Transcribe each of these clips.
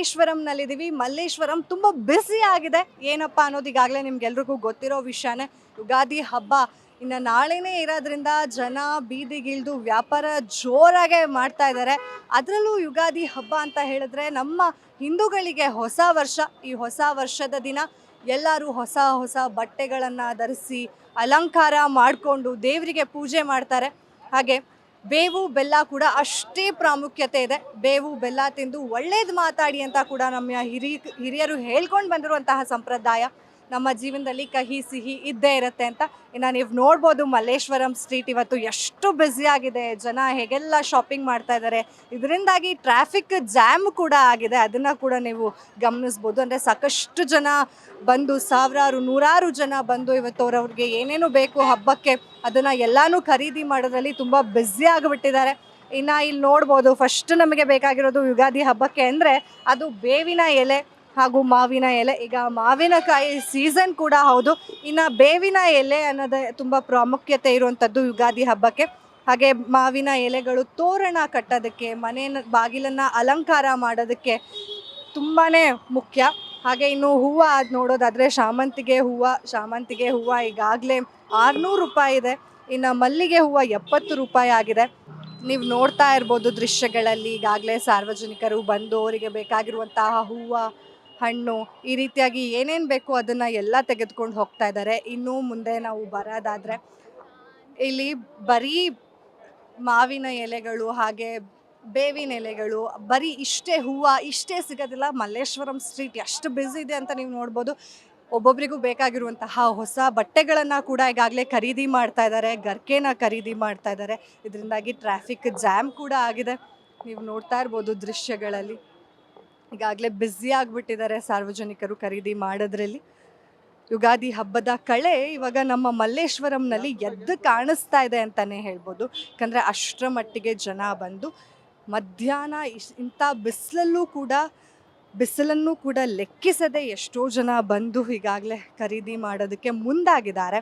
ಮಲ್ಲೇಶ್ವರಂನಲ್ಲಿದ್ದೀವಿ. ಮಲ್ಲೇಶ್ವರಂ ತುಂಬ ಬ್ಯುಸಿ ಆಗಿದೆ. ಏನಪ್ಪ ಅನ್ನೋದು ಈಗಾಗಲೇ ನಿಮ್ಗೆಲ್ರಿಗೂ ಗೊತ್ತಿರೋ ವಿಷಯನೇ. ಯುಗಾದಿ ಹಬ್ಬ ಇನ್ನು ನಾಳೆನೇ ಇರೋದ್ರಿಂದ ಜನ ಬೀದಿಗಿಳಿದು ವ್ಯಾಪಾರ ಜೋರಾಗೆ ಮಾಡ್ತಾ ಇದ್ದಾರೆ ಅದರಲ್ಲೂ ಯುಗಾದಿ ಹಬ್ಬ ಅಂತ ಹೇಳಿದ್ರೆ ನಮ್ಮ ಹಿಂದೂಗಳಿಗೆ ಹೊಸ ವರ್ಷ. ಈ ಹೊಸ ವರ್ಷದ ದಿನ ಎಲ್ಲರೂ ಹೊಸ ಹೊಸ ಬಟ್ಟೆಗಳನ್ನು ಧರಿಸಿ ಅಲಂಕಾರ ಮಾಡಿಕೊಂಡು ದೇವರಿಗೆ ಪೂಜೆ ಮಾಡ್ತಾರೆ. ಹಾಗೆ ಬೇವು, ಬೆಲ್ಲ ಕೂಡ ಅಷ್ಟೇ ಪ್ರಾಮುಖ್ಯತೆ ಇದೆ. ಬೇವು, ಬೆಲ್ಲ ತಿಂದು ಒಳ್ಳೇದು ಮಾತಾಡಿ ಅಂತ ಕೂಡ ನಮ್ಮ ಹಿರಿ ಹಿರಿಯರು ಹೇಳ್ಕೊಂಡು ಬಂದಿರುವಂತಹ ಸಂಪ್ರದಾಯ. ನಮ್ಮ ಜೀವನದಲ್ಲಿ ಕಹಿ ಸಿಹಿ ಇದ್ದೇ ಇರುತ್ತೆ ಅಂತ. ಇನ್ನು ನೀವು ನೋಡ್ಬೋದು ಮಲ್ಲೇಶ್ವರಂ ಸ್ಟ್ರೀಟ್ ಇವತ್ತು ಎಷ್ಟು ಬ್ಯುಸಿ ಆಗಿದೆ. ಜನ ಹೇಗೆಲ್ಲ ಶಾಪಿಂಗ್ ಮಾಡ್ತಾ ಇದ್ದಾರೆ ಇದರಿಂದಾಗಿ ಟ್ರಾಫಿಕ್ ಜಾಮ್ ಕೂಡ ಆಗಿದೆ. ಅದನ್ನು ಕೂಡ ನೀವು ಗಮನಿಸ್ಬೋದು. ಅಂದರೆ ಸಾಕಷ್ಟು ಜನ ಬಂದು, ಸಾವಿರಾರು, ನೂರಾರು ಜನ ಬಂದು ಇವತ್ತು ಅವರವ್ರಿಗೆ ಏನೇನು ಬೇಕು ಹಬ್ಬಕ್ಕೆ ಅದನ್ನು ಎಲ್ಲಾನು ಖರೀದಿ ಮಾಡೋದ್ರಲ್ಲಿ ತುಂಬ ಬ್ಯುಸಿ ಆಗಿಬಿಟ್ಟಿದ್ದಾರೆ. ಇನ್ನು ಇಲ್ಲಿ ನೋಡ್ಬೋದು ಫಸ್ಟ್ ನಮಗೆ ಬೇಕಾಗಿರೋದು ಯುಗಾದಿ ಹಬ್ಬಕ್ಕೆ ಅಂದರೆ ಅದು ಬೇವಿನ ಎಲೆ. ಹಾಗೂ ಮಾವಿನ ಎಲೆ. ಈಗ ಮಾವಿನಕಾಯಿ ಸೀಸನ್ ಕೂಡ ಹೌದು. ಇನ್ನು ಬೇವಿನ ಎಲೆ ಅನ್ನೋದೇ ತುಂಬ ಪ್ರಾಮುಖ್ಯತೆ ಇರುವಂಥದ್ದು ಯುಗಾದಿ ಹಬ್ಬಕ್ಕೆ. ಹಾಗೆ ಮಾವಿನ ಎಲೆಗಳು ತೋರಣ ಕಟ್ಟೋದಕ್ಕೆ ಮನೆಯ ಬಾಗಿಲನ್ನು ಅಲಂಕಾರ ಮಾಡೋದಕ್ಕೆ ತುಂಬಾ ಮುಖ್ಯ. ಹಾಗೆ ಇನ್ನು ಹೂವು ಅದು ನೋಡೋದಾದರೆ ಶಾಮಂತಿಗೆ ಹೂವು ಶಾಮಂತಿಗೆ ಹೂವು ಈಗಾಗಲೇ ಆರುನೂರು ರೂಪಾಯಿ ಇದೆ. ಇನ್ನು ಮಲ್ಲಿಗೆ ಹೂವು ಎಪ್ಪತ್ತು ರೂಪಾಯಿ ಆಗಿದೆ. ನೀವು ನೋಡ್ತಾ ಇರ್ಬೋದು ದೃಶ್ಯಗಳಲ್ಲಿ ಈಗಾಗಲೇ ಸಾರ್ವಜನಿಕರು ಬಂದು ಅವರಿಗೆ ಬೇಕಾಗಿರುವಂತಹ ಹೂವು ಹಣ್ಣು, ಈ ರೀತಿಯಾಗಿ ಏನೇನು ಬೇಕು ಅದನ್ನು ಎಲ್ಲ ತೆಗೆದುಕೊಂಡು ಹೋಗ್ತಾ ಇದ್ದಾರೆ ಇನ್ನೂ ಮುಂದೆ ನಾವು ಬರೋದಾದರೆ, ಇಲ್ಲಿ ಬರೀ ಮಾವಿನ ಎಲೆಗಳು ಹಾಗೆ ಬೇವಿನ ಎಲೆಗಳು, ಬರೀ ಇಷ್ಟೇ ಹೂವು, ಇಷ್ಟೇ ಸಿಗೋದಿಲ್ಲ. ಮಲ್ಲೇಶ್ವರಂ ಸ್ಟ್ರೀಟ್ ಎಷ್ಟು ಬ್ಯುಸಿ ಇದೆ ಅಂತ ನೀವು ನೋಡ್ಬೋದು. ಒಬ್ಬೊಬ್ಬರಿಗೂ ಬೇಕಾಗಿರುವಂತಹ ಹೊಸ ಬಟ್ಟೆಗಳನ್ನು ಕೂಡ ಈಗಾಗಲೇ ಖರೀದಿ ಮಾಡ್ತಾ ಇದ್ದಾರೆ ಗರ್ಕೆನ ಖರೀದಿ ಮಾಡ್ತಾ ಇದ್ದಾರೆ ಇದರಿಂದಾಗಿ ಟ್ರಾಫಿಕ್ ಜಾಮ್ ಕೂಡ ಆಗಿದೆ. ನೀವು ನೋಡ್ತಾ ಇರ್ಬೋದು ದೃಶ್ಯಗಳಲ್ಲಿ. ಈಗಾಗಲೇ ಬ್ಯುಸಿ ಆಗಿಬಿಟ್ಟಿದ್ದಾರೆ ಸಾರ್ವಜನಿಕರು ಖರೀದಿ ಮಾಡೋದ್ರಲ್ಲಿ. ಯುಗಾದಿ ಹಬ್ಬದ ಕಳೆ ಇವಾಗ ನಮ್ಮ ಮಲ್ಲೇಶ್ವರಂನಲ್ಲಿ ಎದ್ದು ಕಾಣಿಸ್ತಾ ಇದೆ ಅಂತಲೇ ಹೇಳ್ಬೋದು. ಯಾಕಂದರೆ ಅಷ್ಟರ ಮಟ್ಟಿಗೆ ಜನ ಬಂದು ಮಧ್ಯಾಹ್ನ ಇಶ್ ಇಂಥ ಬಿಸಿಲಲ್ಲೂ ಕೂಡ, ಬಿಸಿಲನ್ನು ಕೂಡ ಲೆಕ್ಕಿಸದೆ ಎಷ್ಟೋ ಜನ ಬಂದು ಈಗಾಗಲೇ ಖರೀದಿ ಮಾಡೋದಕ್ಕೆ ಮುಂದಾಗಿದ್ದಾರೆ.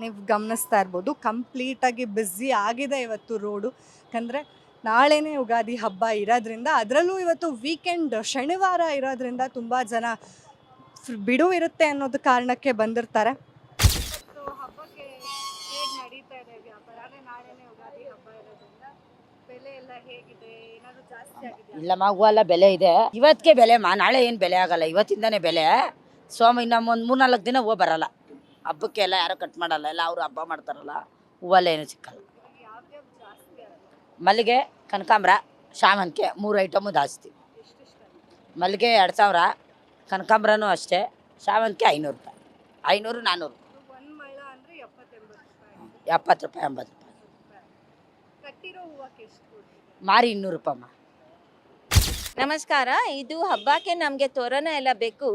ನೀವು ಗಮನಿಸ್ತಾ ಇರ್ಬೋದು ಕಂಪ್ಲೀಟಾಗಿ ಬ್ಯುಸಿ ಆಗಿದೆ ಇವತ್ತು ರೋಡು ಯಾಕಂದರೆ ನಾಳೆನೇ ಯುಗಾದಿ ಹಬ್ಬ ಇರೋದ್ರಿಂದ ಅದರಲ್ಲೂ ಇವತ್ತು ವೀಕೆಂಡ್ ಶನಿವಾರ ಇರೋದ್ರಿಂದ ತುಂಬ ಜನ ಬಿಡು ಇರುತ್ತೆ ಅನ್ನೋದು ಕಾರಣಕ್ಕೆ ಬಂದಿರ್ತಾರೆ. ಇಲ್ಲ ಇರೋದ್ರಿಂದ ಬೆಲೆ ಎಲ್ಲ ಹೇಗಿದೆ? ಏನಾದರೂ ಜಾಸ್ತಿ ಆಗಿದೆ ಇಲ್ಲಮ್ಮ ಹೂವೆಲ್ಲ ಬೆಲೆ ಇದೆ. ಇವತ್ತಿಗೆ ಬೆಲೆ ಮಾ ನಾಳೆ ಏನು ಬೆಲೆ ಆಗಲ್ಲ. ಇವತ್ತಿಂದನೇ ಬೆಲೆ. ಸೋಮ ಇನ್ನು ಒಂದು ಮೂರ್ನಾಲ್ಕು ದಿನ ಹೂವು ಬರಲ್ಲ. ಹಬ್ಬಕ್ಕೆ ಎಲ್ಲ ಯಾರು ಕಟ್ ಮಾಡಲ್ಲ. ಎಲ್ಲ ಅವರು ಹಬ್ಬ ಮಾಡ್ತಾರಲ್ಲ. ಹೂವಲ್ಲ ಏನು ಸಿಕ್ಕಲ್ಲ ಮಲ್ಲಿಗೆ. ಕನಕಾಂಬ್ರ ಶಾಮಂತಿಗೆ ಮೂರು ಐಟಮು ಜಾಸ್ತಿ. ಮಲ್ಲಿಗೆ ಎರಡು ಸಾವಿರ ಕನಕಾಂಬ್ರನೂ ಅಷ್ಟೇ ಶಾಮಂತಿಗೆ ಐನೂರು ರೂಪಾಯಿ. ಐನೂರು ನಾನ್ನೂರು ಒಂದು ಮಳ ಅಂದರೆ ಎಪ್ಪತ್ತೆಂಬತ್ತು ರೂಪಾಯಿ. ಎಪ್ಪತ್ತು ರೂಪಾಯಿ ಎಂಬತ್ತು ರೂಪಾಯಿ ಮಾರಿ ಇನ್ನೂರು ರೂಪಾಯಮ್ಮ ನಮಸ್ಕಾರ ಇದು ಹಬ್ಬಕ್ಕೆ ನಮಗೆ ತೋರಣ ಎಲ್ಲ ಬೇಕು.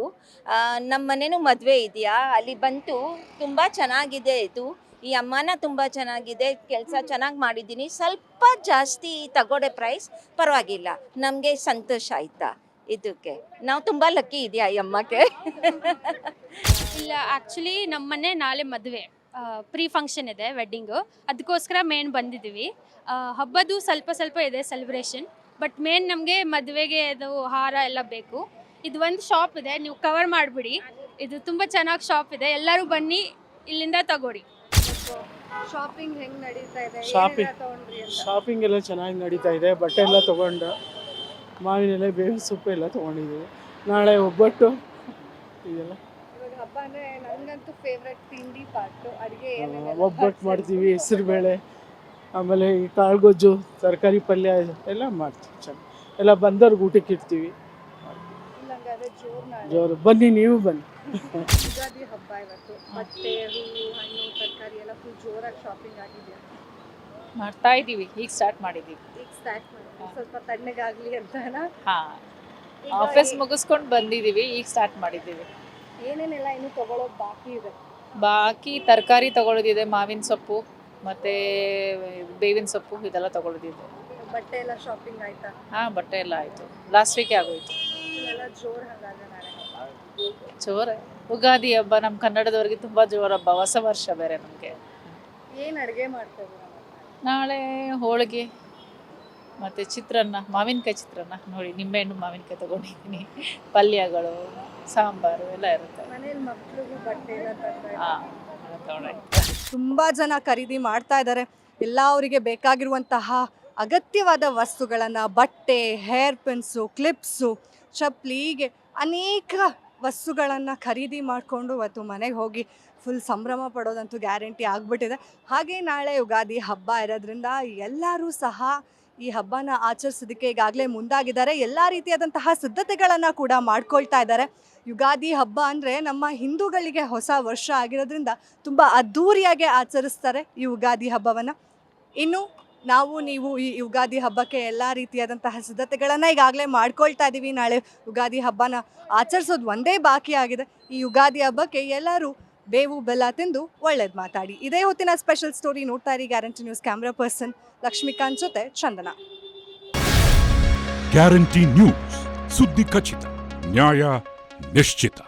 ನಮ್ಮ ಮನೇನು ಮದುವೆ ಇದೆಯಾ? ಅಲ್ಲಿ ಬಂತು ತುಂಬ ಚೆನ್ನಾಗಿದೆ ಇದು. ಈ ಅಮ್ಮನ ತುಂಬ ಚೆನ್ನಾಗಿದೆ, ಕೆಲಸ ಚೆನ್ನಾಗಿ ಮಾಡಿದ್ದೀನಿ. ಸ್ವಲ್ಪ ಜಾಸ್ತಿ ತಗೊಡೆ ಪ್ರೈಸ್ ಪರವಾಗಿಲ್ಲ. ನಮಗೆ ಸಂತೋಷ ಆಯ್ತಾ ಇದಕ್ಕೆ? ನಾವು ತುಂಬ ಲಕ್ಕಿ ಇದೆಯಾ ಈ ಅಮ್ಮಕ್ಕೆ. ಇಲ್ಲ ಆ್ಯಕ್ಚುಲಿ ನಮ್ಮನೆ ನಾಳೆ ಮದುವೆ. ಪ್ರೀ ಫಂಕ್ಷನ್ ಇದೆ ವೆಡ್ಡಿಂಗು ಅದಕ್ಕೋಸ್ಕರ ಮೇನ್ ಬಂದಿದ್ದೀವಿ ಹಬ್ಬದು ಸ್ವಲ್ಪ ಸ್ವಲ್ಪ ಇದೆ ಸೆಲೆಬ್ರೇಷನ್ ಬಟ್ ಮೇನ್ ನಮಗೆ ಮದುವೆಗೆ ಅದು ಹಾರ ಎಲ್ಲ ಬೇಕು. ಇದು ಒಂದು ಶಾಪ್ ಇದೆ, ನೀವು ಕವರ್ ಮಾಡಿಬಿಡಿ. ಇದು ತುಂಬ ಚೆನ್ನಾಗಿ ಶಾಪ್ ಇದೆ. ಎಲ್ಲರೂ ಬನ್ನಿ, ಇಲ್ಲಿಂದ ತಗೊಳ್ಳಿ. ಶಾಪಿಂಗ್ ಹೆಂಗ್ ನಡೀತಾ ಇದೆ? ಶಾಪಿಂಗ್ ಶಾಪಿಂಗ್ ಎಲ್ಲ ಚೆನ್ನಾಗಿ ನಡೀತಾ ಇದೆ ಬಟ್ಟೆ ಎಲ್ಲ ತೊಗೊಂಡು ಮಾವಿನ ಎಲೆ ಬೇವಿನ ಸೊಪ್ಪು ಎಲ್ಲ ತೊಗೊಂಡಿದ್ದೀವಿ ನಾಳೆ ಒಬ್ಬಟ್ಟು. ಇದೆಲ್ಲ. ನನಗಂತೂ ಫೇವ್ರೆಟ್ ತಿಂಡಿ ಪಾರ್ಟ್ ಅಡಿಗೆ ಒಬ್ಬಟ್ಟು ಮಾಡ್ತೀವಿ ಹೆಸರುಬೇಳೆ ಆಮೇಲೆ ಈ ಕಾಳುಗೊಜ್ಜು ತರಕಾರಿ ಪಲ್ಯ ಎಲ್ಲ ಮಾಡ್ತೀವಿ ಚೆನ್ನಾಗಿ. ಎಲ್ಲ ಬಂದವ್ರಿಗೆ ಊಟಕ್ಕೆ ಇಡ್ತೀವಿ. ಜೋರ್ ಬನ್ನಿ ನೀವು ಬನ್ನಿ. ಹಬ್ಬ ಇವತ್ತು ಮತ್ತೆ ಹೂವು ಹಣ್ಣು ತರಕಾರಿ ಎಲ್ಲ ಫುಲ್ ಜೋರಾಗಿ ಶಾಪಿಂಗ್ ಆಗಿದೆ. ಮಾಡ್ತಾ ಇದೀವಿ ಈಗ ಸ್ಟಾರ್ಟ್ ಮಾಡಿದೀವಿ ಈಗ ಸ್ಟಾರ್ಟ್ ಮಾಡಿದೀವಿ ಸ್ವಲ್ಪ ತಣ್ಣಗಾಗ್ಲಿ ಅಂತನಾ. ಹಾ. ಈಗ ಆಫೀಸ್ ಏ- ಮುಗಿಸ್ಕೊಂಡು ಬಂದಿದೀವಿ ಈಗ ಸ್ಟಾರ್ಟ್ ಮಾಡಿದ್ದೀವಿ. ಏನೇನೆಲ್ಲ ಇನ್ನು ತಗೊಳ್ಳೋದು ಬಾಕಿ ಇದೆ? ಬಾಕಿ ತರಕಾರಿ ತಗೊಳ್ಳೋದಿದೆ ಮಾವಿನ ಸೊಪ್ಪು ಮತ್ತೆ ಬೇವಿನ ಸೊಪ್ಪು ಇದೆಲ್ಲ ತಗೊಳ್ಳೋದಿದೆ ಬಟ್ಟೆ ಎಲ್ಲ ಶಾಪಿಂಗ್ ಆಯ್ತಾ? ಹಾ ಬಟ್ಟೆ ಎಲ್ಲ ಆಯ್ತು. ಲಾಸ್ಟ್ ವೀಕ್ ಆಗೋಯ್ತು. ಇದೆಲ್ಲ ಜೋರ್ ಹಂಗಾದ್ರೆ ನಾಳೆ. ಹಬ್ಬ ಜೋರ. ಉಗಾದಿ ಹಬ್ಬ ನಮ್ಮ ಕನ್ನಡದವರಿಗೆ ತುಂಬಾ ಜೋರ ಹಬ್ಬ ಹೊಸ ವರ್ಷ ಬೇರೆ ನಮಗೆ. ಏನು ಅಡುಗೆ ಮಾಡ್ತೇವೆ ನಾಳೆ ಹೋಳಿಗೆ ಮತ್ತು ಚಿತ್ರಾನ್ನ ಮಾವಿನಕಾಯಿ ಚಿತ್ರಾನ್ನ. ನೋಡಿ ನಿಂಬೆಹಣ್ಣು ಮಾವಿನಕಾಯಿ ತಗೊಂಡಿದ್ದೀನಿ. ಪಲ್ಯಗಳು ಸಾಂಬಾರು ಎಲ್ಲ ಇರುತ್ತೆ. ಹಾಂ ತುಂಬ ಜನ ಖರೀದಿ ಮಾಡ್ತಾ ಇದ್ದಾರೆ. ಎಲ್ಲ ಅವರಿಗೆ ಬೇಕಾಗಿರುವಂತಹ ಅಗತ್ಯವಾದ ವಸ್ತುಗಳನ್ನು ಬಟ್ಟೆ ಹೇರ್ ಪಿನ್ಸು ಕ್ಲಿಪ್ಸು ಚಪ್ಪಲಿ ಹೀಗೆ ಅನೇಕ ವಸ್ತುಗಳನ್ನು ಖರೀದಿ ಮಾಡಿಕೊಂಡು ಇವತ್ತು ಮನೆಗೆ ಹೋಗಿ ಫುಲ್ ಸಂಭ್ರಮ ಪಡೋದಂತೂ ಗ್ಯಾರಂಟಿ ಆಗಿಬಿಟ್ಟಿದೆ. ಹಾಗೆ ನಾಳೆ ಯುಗಾದಿ ಹಬ್ಬ ಇರೋದ್ರಿಂದ ಎಲ್ಲರೂ ಸಹ ಈ ಹಬ್ಬನ ಆಚರಿಸೋದಕ್ಕೆ ಈಗಾಗಲೇ ಮುಂದಾಗಿದ್ದಾರೆ. ಎಲ್ಲ ರೀತಿಯಾದಂತಹ ಸಿದ್ಧತೆಗಳನ್ನು ಕೂಡ ಮಾಡ್ಕೊಳ್ತಾ ಇದ್ದಾರೆ. ಯುಗಾದಿ ಹಬ್ಬ ಅಂದರೆ ನಮ್ಮ ಹಿಂದೂಗಳಿಗೆ ಹೊಸ ವರ್ಷ ಆಗಿರೋದ್ರಿಂದ ತುಂಬ ಅದ್ಧೂರಿಯಾಗಿ ಆಚರಿಸ್ತಾರೆ ಈ ಯುಗಾದಿ ಹಬ್ಬವನ್ನು. ಇನ್ನು ನಾವು ನೀವು ಈ ಯುಗಾದಿ ಹಬ್ಬಕ್ಕೆ ಎಲ್ಲ ರೀತಿಯಾದಂತಹ ಸಿದ್ಧತೆಗಳನ್ನು ಈಗಾಗಲೇ ಮಾಡ್ಕೊಳ್ತಾ ಇದ್ದೀವಿ ನಾಳೆ ಯುಗಾದಿ ಹಬ್ಬನ ಆಚರಿಸೋದು ಒಂದೇ ಬಾಕಿ ಆಗಿದೆ. ಈ ಯುಗಾದಿ ಹಬ್ಬಕ್ಕೆ ಎಲ್ಲರೂ ಬೇವು, ಬೆಲ್ಲ ತಿಂದು ಒಳ್ಳೇದು ಮಾತಾಡಿ. ಇದೇ ಹೊತ್ತಿನ ಸ್ಪೆಷಲ್ ಸ್ಟೋರಿ ನೋಡ್ತಾ ಇರಿ. Guarantee news camera person Lakshmikanth ಜೊತೆ ಚಂದನ. ಗ್ಯಾರಂಟಿ ನ್ಯೂಸ್ ಸುದ್ದಿ ಖಚಿತ, ನ್ಯಾಯ ನಿಶ್ಚಿತ.